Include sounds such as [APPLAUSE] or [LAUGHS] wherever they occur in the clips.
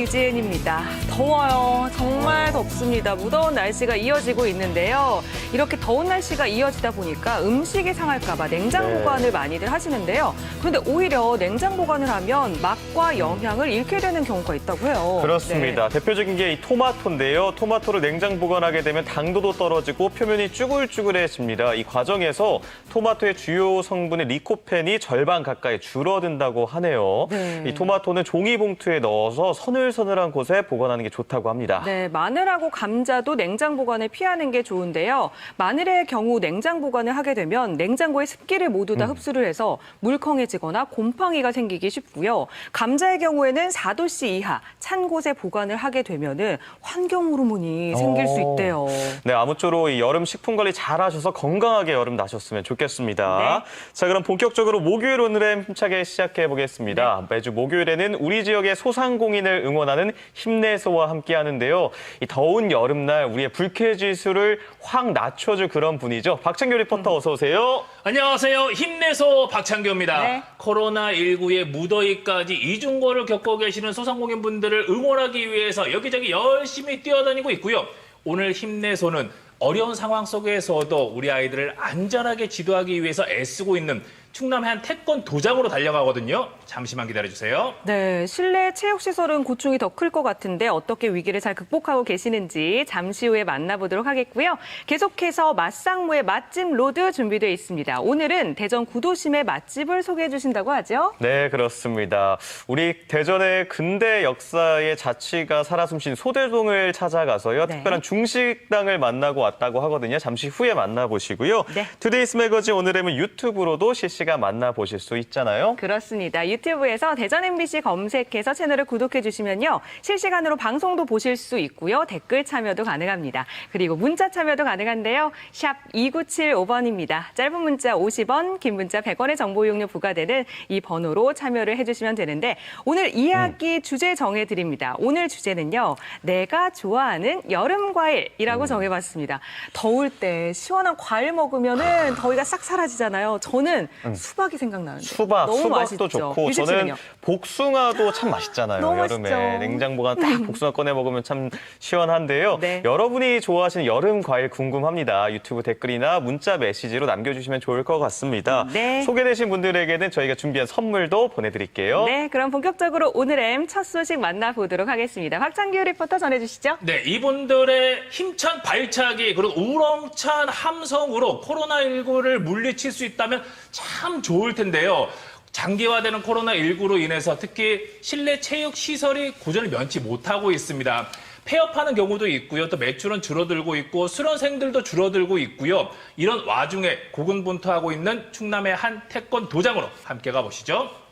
유지은입니다. 더워요. 정말 덥습니다. 무더운 날씨가 이어지고 있는데요. 이렇게 더운 날씨가 이어지다 보니까 음식이 상할까봐 냉장 네. 보관을 많이들 하시는데요. 그런데 오히려 냉장 보관을 하면 맛과 영양을 잃게 되는 경우가 있다고 해요. 그렇습니다. 대표적인 게 이 토마토인데요. 토마토를 냉장 보관하게 되면 당도도 떨어지고 표면이 쭈글쭈글해집니다. 이 과정에서 토마토의 주요 성분인 리코펜이 절반 가까이 줄어든다고 하네요. 네. 이 토마토는 종이 봉투에 넣어서 서늘서늘한 곳에 보관하는 게 좋다고 합니다. 네, 마늘하고 감자도 냉장 보관을 피하는 게 좋은데요. 마늘의 경우 냉장 보관을 하게 되면 냉장고의 습기를 모두 다 흡수를 해서 물컹해지거나 곰팡이가 생기기 쉽고요. 감자의 경우에는 4도씨 이하 찬 곳에 보관을 하게 되면은 환경 호르몬이 생길 수 어. 있대요. 네, 아무쪼록 이 여름 식품 관리 잘 하셔서 건강하게 여름 나셨으면 좋겠습니다. 자, 그럼 본격적으로 목요일 오늘의 힘차게 시작해 보겠습니다. 매주 목요일에는 우리 지역의 소상공인을 응원 하는 힘내소와 함께 하는데요. 이 더운 여름날 우리의 불쾌 지수를 확 낮춰줄 그런 분이죠. 박찬규 리포터 어서 오세요. 안녕하세요. 힘내서 박창규입니다. 네. 코로나19의 무더위까지 이중고를 겪고 계시는 소상공인 분들을 응원하기 위해서 여기저기 열심히 뛰어다니고 있고요. 오늘 힘내소는 어려운 상황 속에서도 우리 아이들을 안전하게 지도하기 위해서 애쓰고 있는 충남의 한 태권 도장으로 달려가거든요. 잠시만 기다려주세요. 네, 실내 체육시설은 고충이 더 클 것 같은데 어떻게 위기를 잘 극복하고 계시는지 잠시 후에 만나보도록 하겠고요. 계속해서 맛상무의 맛집 로드 준비되어 있습니다. 오늘은 대전 구도심의 맛집을 소개해 주신다고 하죠? 네, 그렇습니다. 우리 대전의 근대 역사의 자취가 살아 숨신 소대동을 찾아가서요. 네. 특별한 중식당을 만나고 왔다고 하거든요. 잠시 후에 만나보시고요. 네. 투데이스 매거진 오늘은 유튜브로도 실시간 만나보실 수 있잖아요. 그렇습니다. 유튜브에서 대전 MBC 검색해서 채널을 구독해 주시면요. 실시간으로 방송도 보실 수 있고요. 댓글 참여도 가능합니다. 그리고 문자 참여도 가능한데요. 샵 2975번입니다. 짧은 문자 50원, 긴 문자 100원의 정보 이용료 부과되는 이 번호로 참여를 해 주시면 되는데 오늘 이야기 주제 정해 드립니다. 오늘 주제는요. 내가 좋아하는 여름 과일이라고 정해 봤습니다. 더울 때 시원한 과일 먹으면 은 더위가 싹 사라지잖아요. 저는 수박이 생각나는데. 수박, 너무 수박도 맛있죠. 좋고 저는 씨는요? 복숭아도 참 맛있잖아요. 너무 여름에 맛있죠. 냉장 보관 딱 복숭아 꺼내 먹으면 참 시원한데요. 네. 여러분이 좋아하시는 여름 과일 궁금합니다. 유튜브 댓글이나 문자 메시지로 남겨주시면 좋을 것 같습니다. 네. 소개되신 분들에게는 저희가 준비한 선물도 보내드릴게요. 네, 그럼 본격적으로 오늘 M 첫 소식 만나보도록 하겠습니다. 박창규 리포터 전해주시죠. 네, 이분들의 힘찬 발차기 그리고 우렁찬 함성으로 코로나19를 물리칠 수 있다면 참 좋을 텐데요. 장기화되는 코로나19로 인해서 특히 실내 체육 시설이 고전을 면치 못하고 있습니다. 폐업하는 경우도 있고요. 또 매출은 줄어들고 있고 수련생들도 줄어들고 있고요. 이런 와중에 고군분투하고 있는 충남의 한 태권 도장으로 함께 가보시죠.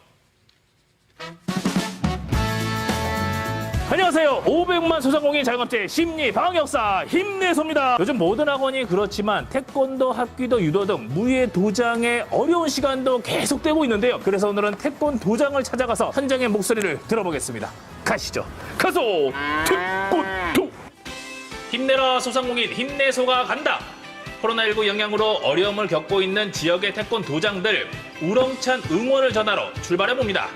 안녕하세요. 500만 소상공인 자영업체 심리 방역사 힘내소입니다. 요즘 모든 학원이 그렇지만 태권도 학기도 유도 등 무예 도장의 어려운 시간도 계속되고 있는데요. 그래서 오늘은 태권 도장을 찾아가서 현장의 목소리를 들어보겠습니다. 가시죠. 가소 태권도 힘내라 소상공인 힘내소가 간다. 코로나19 영향으로 어려움을 겪고 있는 지역의 태권 도장들 우렁찬 응원을 전하러 출발해 봅니다.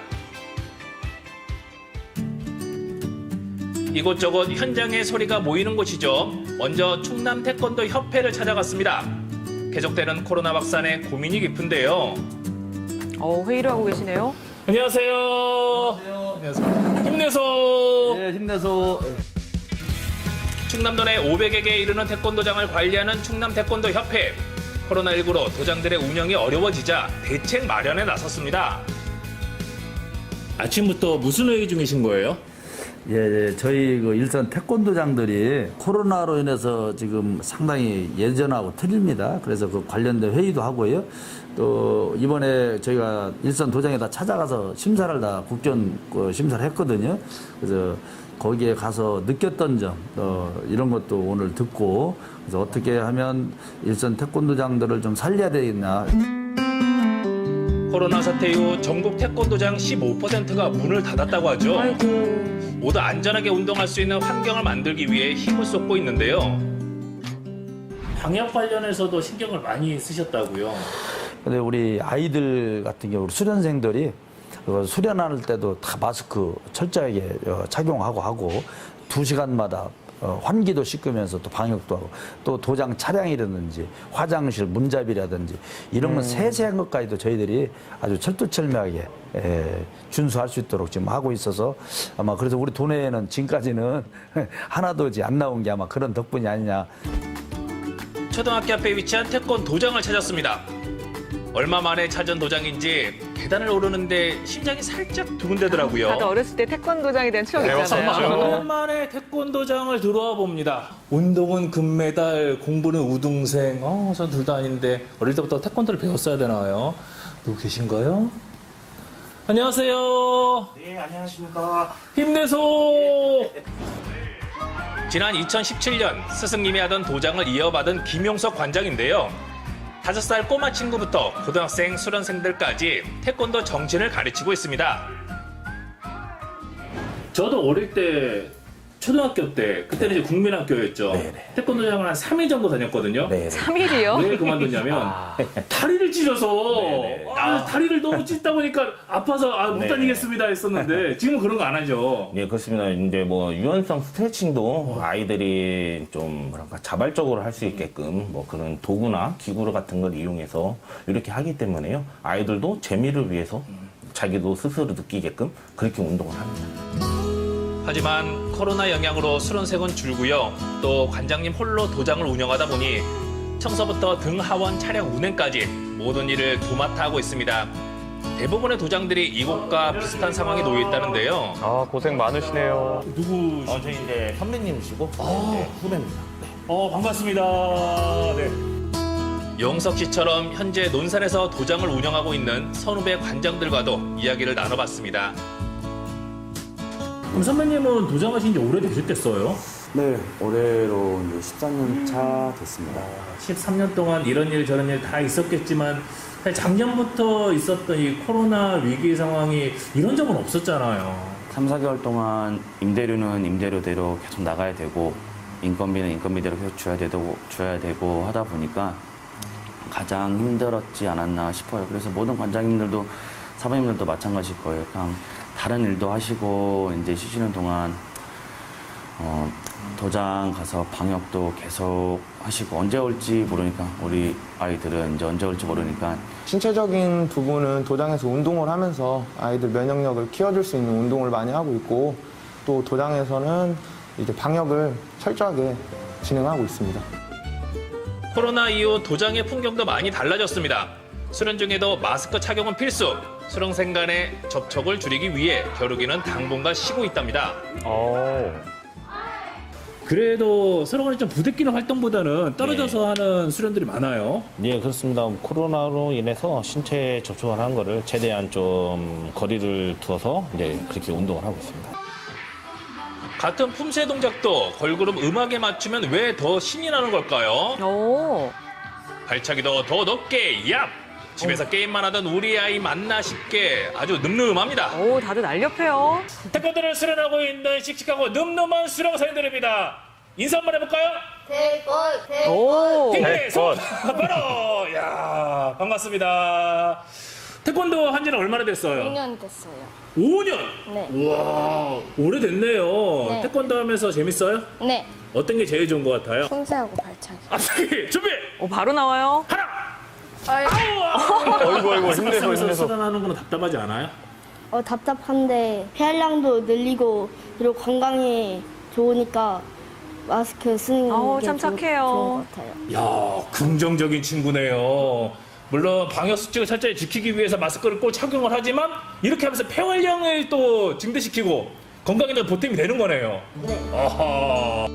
이곳저곳 현장의 소리가 모이는 곳이죠. 먼저 충남 태권도 협회를 찾아갔습니다. 계속되는 코로나 확산에 고민이 깊은데요. 어, 회의를 하고 계시네요. 안녕하세요. 안녕하세요. 힘내서 네, 힘내서 충남도 내 500여 개에 이르는 태권도장을 관리하는 충남 태권도 협회. 코로나19로 도장들의 운영이 어려워지자 대책 마련에 나섰습니다. 아침부터 무슨 회의 중이신 거예요? 예, 예, 저희 그 일선 태권도장들이 코로나로 인해서 지금 상당히 예전하고 틀립니다. 그래서 그 관련된 회의도 하고요. 또 이번에 저희가 일선 도장에 다 찾아가서 심사를 다 국전 그 심사를 했거든요. 그래서 거기에 가서 느꼈던 점, 어, 이런 것도 오늘 듣고 그래서 어떻게 하면 일선 태권도장들을 좀 살려야 되겠나. 코로나 사태 이후 전국 태권도장 15%가 문을 닫았다고 하죠. 아이고. 모두 안전하게 운동할 수 있는 환경을 만들기 위해 힘을 쏟고 있는데요. 방역 관련해서도 신경을 많이 쓰셨다고요. 근데 우리 아이들 같은 경우 수련생들이 그 수련할 때도 다 마스크 철저하게 어, 착용하고 하고 두 시간마다 어, 환기도 씻으면서 또 방역도 하고 또 도장 차량이라든지 화장실 문잡이라든지 이런 건 세세한 것까지도 저희들이 아주 철두철미하게 에, 준수할 수 있도록 지금 하고 있어서 아마 그래서 우리 도내에는 지금까지는 [LAUGHS] 하나도 이제 안 나온 게 아마 그런 덕분이 아니냐 초등학교 앞에 위치한 태권 도장을 찾았습니다. 얼마 만에 찾은 도장인지 계단을 오르는데 심장이 살짝 두근대더라고요. 다들 어렸을 때 태권도장에 대한 추억 있잖아요. 배웠었죠. 오랜만에 태권도장을 들어와 봅니다. 운동은 금메달, 공부는 우등생. 어, 전 둘 다 아닌데 어릴 때부터 태권도를 배웠어야 되나요? 누구 계신가요? 안녕하세요. 네, 안녕하십니까. 힘내소. 지난 2017년 스승님이 하던 도장을 이어받은 김용석 관장인데요. 다섯 살 꼬마 친구부터 고등학생, 수련생들까지 태권도 정신을 가르치고 있습니다. 저도 어릴 때 초등학교 때 그때는 이제 국민학교였죠. 네네. 태권도장을 한 3일 정도 다녔거든요. 네. 3일이요? 왜 그만뒀냐면 다리를 찢어서 네네. 아, 다리를 너무 찢다 보니까 아파서 아, 못 네. 다니겠습니다 했었는데 지금은 그런 거 안 하죠. 네, 그렇습니다. 이제 뭐 유연성 스트레칭도 아이들이 좀 뭐랄까 자발적으로 할 수 있게끔 뭐 그런 도구나 기구 같은 걸 이용해서 이렇게 하기 때문에요. 아이들도 재미를 위해서 자기도 스스로 느끼게끔 그렇게 운동을 합니다. 하지만 코로나 영향으로 수련생은 줄고요. 또 관장님 홀로 도장을 운영하다 보니 청소부터 등 하원 차량 운행까지 모든 일을 도맡아 하고 있습니다. 대부분의 도장들이 이곳과 비슷한 상황에 놓여 있다는데요. 아, 고생 많으시네요. 누구? 어, 저희 이제 선배님이시고 네, 후배입니다. 어 반갑습니다. 네. 영석 씨처럼 현재 논산에서 도장을 운영하고 있는 선후배 관장들과도 이야기를 나눠봤습니다. 그럼 선배님은 도장하신 지 오래되셨겠어요? 네, 올해로 이제 13년 차 됐습니다. 13년 동안 이런 일 저런 일 다 있었겠지만 사실 작년부터 있었던 이 코로나 위기 상황이 이런 적은 없었잖아요. 3, 4개월 동안 임대료는 임대료대로 계속 나가야 되고 인건비는 인건비대로 계속 줘야 되고 줘야 되고 하다 보니까 가장 힘들었지 않았나 싶어요. 그래서 모든 관장님들도 사부님들도 마찬가지일 거예요. 그냥 다른 일도 하시고 이제 쉬시는 동안 어, 도장 가서 방역도 계속 하시고 언제 올지 모르니까 우리 아이들은 이제 언제 올지 모르니까 신체적인 부분은 도장에서 운동을 하면서 아이들 면역력을 키워줄 수 있는 운동을 많이 하고 있고 또 도장에서는 이제 방역을 철저하게 진행하고 있습니다. 코로나 이후 도장의 풍경도 많이 달라졌습니다. 수련 중에도 마스크 착용은 필수. 수련생 간의 접촉을 줄이기 위해 겨루기는 당분간 쉬고 있답니다. 어. 그래도 수련관이 좀 부대끼는 활동보다는 떨어져서 하는 수련들이 많아요. 네, 그렇습니다. 코로나로 인해서 신체 접촉을 한 거를 최대한 좀 거리를 두어서 이제 그렇게 운동을 하고 있습니다. 같은 품새 동작도 걸그룹 음악에 맞추면 왜 더 신이 나는 걸까요? 오. 발차기도 더 높게 얍! 집에서 게임만 하던 우리 아이 만나 싶게 아주 늠름합니다. 오, 다들 날렵해요. 태권도를 수련하고 있는 씩씩하고 늠름한 수련사님들입니다. 인사 한번 해볼까요? 오. 네, 손 태권. 바로 야 반갑습니다. 태권도 한 지는 얼마나 됐어요? 5년 됐어요. 5년. 네. 우와 오래됐네요. 네. 태권도 하면서 재밌어요? 네. 어떤 게 제일 좋은 것 같아요? 품새하고 발차기. 앞서기 [LAUGHS] 준비 오, 바로 나와요. 하나. 어이구, 어이구, 힘내서, 스포츠에서 힘내서. 수련하는 거는 답답하지 않아요? 어, 답답한데 폐활량도 늘리고 그리고 건강에 좋으니까 마스크 쓰는 어우, 게 참 좋- 착해요. 좋은 것 같아요. 야 긍정적인 친구네요. 물론 방역 수칙을 철저히 지키기 위해서 마스크를 꼭 착용을 하지만 이렇게 하면서 폐활량을 또 증대시키고 건강에도 보탬이 되는 거네요. 네. 아하.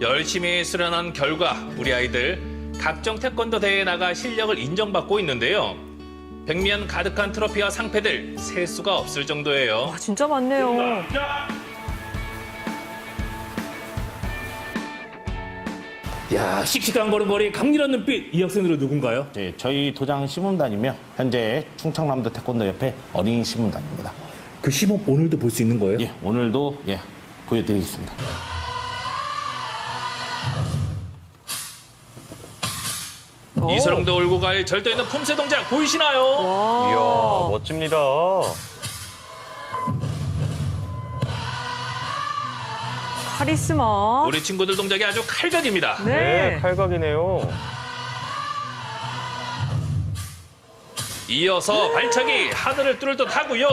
열심히 수련한 결과 우리 아이들 각종 태권도 대회에 나가 실력을 인정받고 있는데요. 백면 가득한 트로피와 상패들 셀 수가 없을 정도예요. 와, 진짜 많네요. 야 씩씩한 걸음걸이 강렬한 눈빛 이 학생들은 누군가요? 네, 저희 도장 시문단이며 현재 충청남도 태권도 협회 어린이 시문단입니다. 그 시범 오늘도 볼 수 있는 거예요? 예, 오늘도 예, 보여드리겠습니다. 이수렁도 울고 갈 절도 있는 품새 동작 보이시나요? 이야, 멋집니다. 카리스마. 우리 친구들 동작이 아주 칼각입니다. 네, 네. 칼각이네요. 이어서 발차기 하늘을 뚫을 듯 하고요.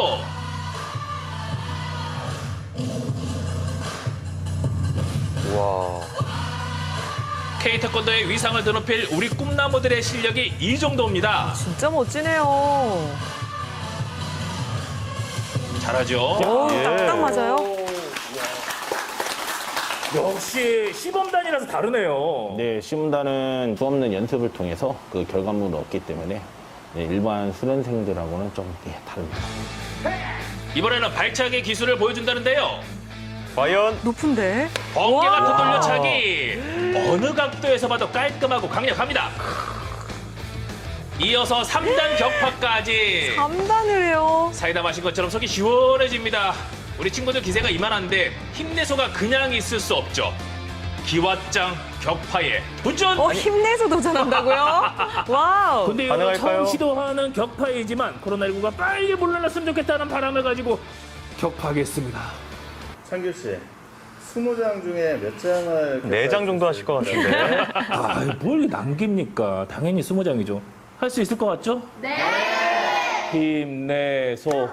와. K 태권도의 위상을 드높일 우리 꿈나무들의 실력이 이 정도입니다. 진짜 멋지네요. 잘하죠? 오, 예. 딱딱 맞아요. 역시 시범단이라서 다르네요. 네, 시험단은 수없는 연습을 통해서 그 결과물을 얻기 때문에 네, 일반 수련생들하고는 좀 예, 다릅니다. 이번에는 발차기 기술을 보여준다는데요. 과연 높은데? 번개 같은 와. 돌려차기 어느 각도에서 봐도 깔끔하고 강력합니다. 이어서 3단 격파까지 3단을 해요. 사이다 마신 것처럼 속이 시원해집니다. 우리 친구들 기세가 이만한데 힘내소가 그냥 있을 수 없죠. 기왓장 격파에 도전! 어, 힘내서 도전한다고요? [LAUGHS] 와우. 근데 가능할까요? 처음 시도하는 격파이지만 코로나19가 빨리 물러났으면 좋겠다는 바람을 가지고 격파하겠습니다. 창규 씨, 20장 중에 몇 장을 네 장 정도 하실 것 같은데. 아, 뭘 남깁니까? 당연히 스무 장이죠. 할 수 있을 것 같죠? 네. 힘내소.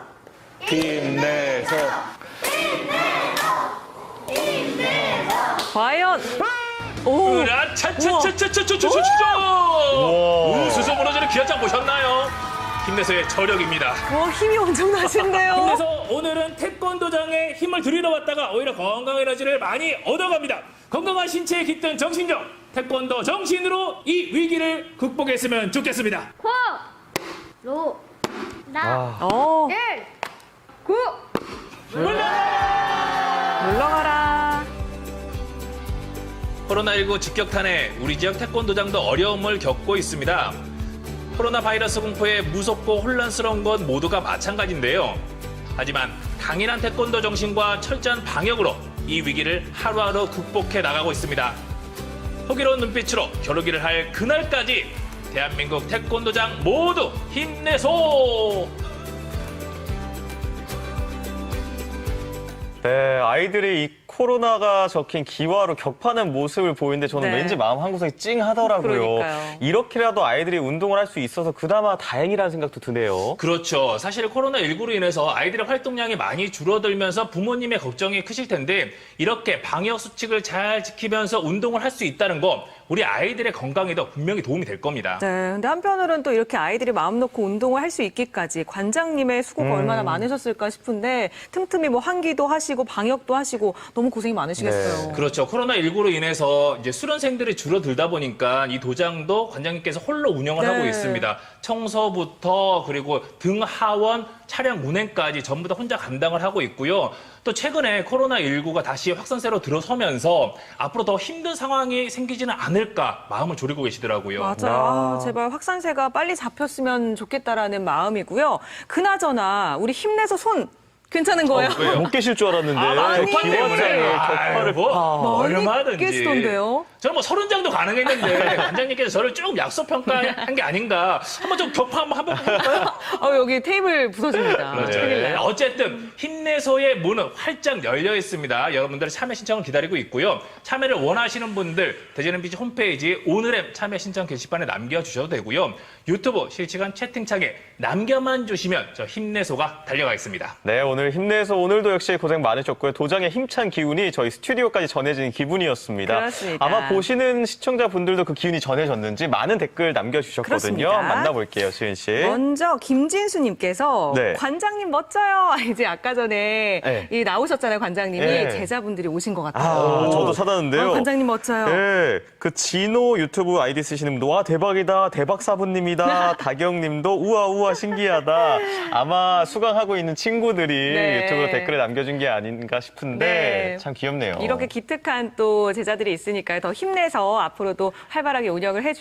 힘내소. 과연. 오. 으라차차차차차차차차! 우와. 우수수 무너지는 기아장 보셨나요? 힘내소의 저력입니다. 와, 힘이 엄청 나신데요. [LAUGHS] 그래서 오늘은 태권도장에 힘을 들이러 왔다가 오히려 건강 에너지를 많이 얻어갑니다. 건강한 신체에 깃든 정신력, 태권도 정신으로 이 위기를 극복했으면 좋겠습니다. 호, 로, 나, 어, 일, 구. 물러가라. 코로나19 직격탄에 우리 지역 태권도장도 어려움을 겪고 있습니다. 코로나 바이러스 공포에 무섭고 혼란스러운 건 모두가 마찬가지인데요. 하지만 강인한 태권도 정신과 철저한 방역으로 이 위기를 하루하루 극복해 나가고 있습니다. 호기로운 눈빛으로 겨루기를 할 그날까지 대한민국 태권도장 모두 힘내소! 네, 아이들이 이 코로나가 적힌 기와로 격파하는 모습을 보이는데 저는 네. 왠지 마음 한구석이 찡하더라고요. 그러니까요. 이렇게라도 아이들이 운동을 할 수 있어서 그나마 다행이라는 생각도 드네요. 그렇죠. 사실 코로나19로 인해서 아이들의 활동량이 많이 줄어들면서 부모님의 걱정이 크실 텐데 이렇게 방역 수칙을 잘 지키면서 운동을 할 수 있다는 거 우리 아이들의 건강에도 분명히 도움이 될 겁니다. 네, 근데 한편으로는 또 이렇게 아이들이 마음 놓고 운동을 할 수 있기까지 관장님의 수고가 얼마나 많으셨을까 싶은데 틈틈이 뭐 환기도 하시고 방역도 하시고 너무 고생이 많으시겠어요. 그렇죠. 코로나19로 인해서 이제 수련생들이 줄어들다 보니까 이 도장도 관장님께서 홀로 운영을 네. 하고 있습니다. 청소부터 그리고 등 하원, 차량 운행까지 전부 다 혼자 감당을 하고 있고요. 또 최근에 코로나19가 다시 확산세로 들어서면서 앞으로 더 힘든 상황이 생기지는 않을 까 마음을 졸이고 계시더라고요. 맞아요. 아, 제발 확산세가 빨리 잡혔으면 좋겠다라는 마음이고요. 그나저나 우리 힘내서 손 괜찮은 거예요? 왜요? 못 계실 줄 알았는데 아, 많이 기와장에 때문에. 격파를 뭐, 얼마든지. 깨시던데요? 저는 뭐 서른 장도 가능했는데 [LAUGHS] 관장님께서 저를 좀 약속 평가한 게 아닌가. 한번 좀 격파 한번 한번 해볼까요? [LAUGHS] 어, 여기 테이블 부서집니다. 네. 나요. 어쨌든 힘내소의 문은 활짝 열려 있습니다. 여러분들의 참여 신청을 기다리고 있고요. 참여를 원하시는 분들 대전 MBC 홈페이지 오늘의 참여 신청 게시판에 남겨주셔도 되고요. 유튜브 실시간 채팅창에 남겨만 주시면 저 힘내소가 달려가겠습니다. 네, 오늘 힘내서 오늘도 역시 고생 많으셨고요. 도장의 힘찬 기운이 저희 스튜디오까지 전해지는 기분이었습니다. 그렇습니다. 아마 보시는 시청자분들도 그 기운이 전해졌는지 많은 댓글 남겨주셨거든요. 그렇습니다. 만나볼게요, 수인 씨. 먼저 김진수님께서 네. 관장님 멋져요. [LAUGHS] 이제 아까 전에 네. 이 나오셨잖아요, 관장님이 네. 제자분들이 오신 것 같아요. 아, 저도 찾았는데요. 아, 관장님 멋져요. 네, 그 진호 유튜브 아이디 쓰시는 분도 와 대박이다 대박 사부님이다 [LAUGHS] 다경님도 우와 우와 신기하다 아마 수강하고 있는 친구들이 네. 유튜브로 댓글에 남겨준 게 아닌가 싶은데 네. 참 귀엽네요. 이렇게 기특한 또 제자들이 있으니까요. 더 힘내서 앞으로도 활발하게 운영을 해주셔.